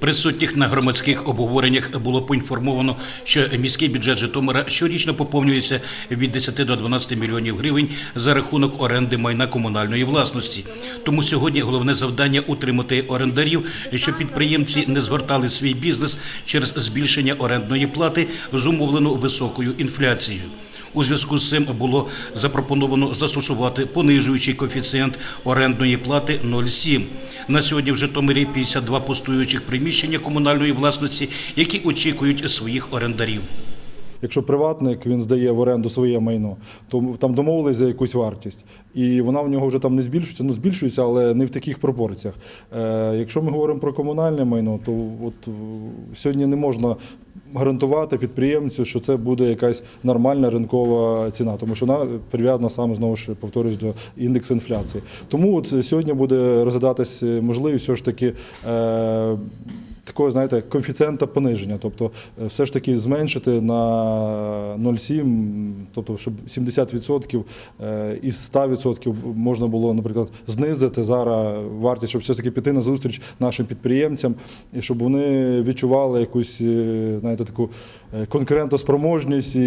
Присутніх на громадських обговореннях було поінформовано, що міський бюджет Житомира щорічно поповнюється від 10 до 12 мільйонів гривень за рахунок оренди майна комунальної власності. Тому сьогодні головне завдання утримати орендарів, щоб підприємці не згортали свій бізнес через збільшення орендної плати, зумовлену високою інфляцією. У зв'язку з цим було запропоновано застосувати понижуючий коефіцієнт орендної плати 0,7. На сьогодні в Житомирі 52 пустуючих приміщення комунальної власності, які очікують своїх орендарів. Якщо приватник він здає в оренду своє майно, то там домовились за якусь вартість, і вона в нього вже там не збільшується, ну збільшується, але не в таких пропорціях. Е, якщо ми говоримо про комунальне майно, то от е, сьогодні не можна гарантувати підприємцю, що це буде якась нормальна ринкова ціна, тому що вона прив'язана саме знову ж повторюсь до індексу інфляції. Тому от сьогодні буде розглядатись можливість все ж таки. Е, такого, знаєте, коефіцієнта пониження, тобто е, все ж таки зменшити на 0,7, тобто щоб 70% е, із 100% можна було, наприклад, знизити зараз вартість, щоб все ж таки піти на зустріч нашим підприємцям, і щоб вони відчували якусь, е, знаєте, таку конкурентоспроможність і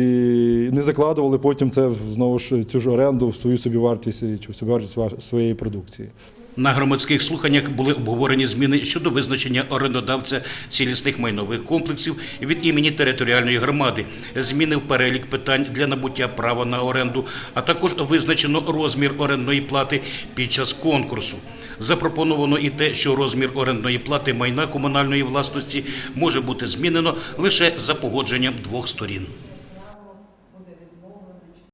не закладували потім це знову ж цю ж оренду в свою собівартість чи в собівартість ва- своєї продукції. На громадських слуханнях були обговорені зміни щодо визначення орендодавця цілісних майнових комплексів від імені територіальної громади, зміни в перелік питань для набуття права на оренду, а також визначено розмір орендної плати під час конкурсу. Запропоновано і те, що розмір орендної плати майна комунальної власності може бути змінено лише за погодженням двох сторін.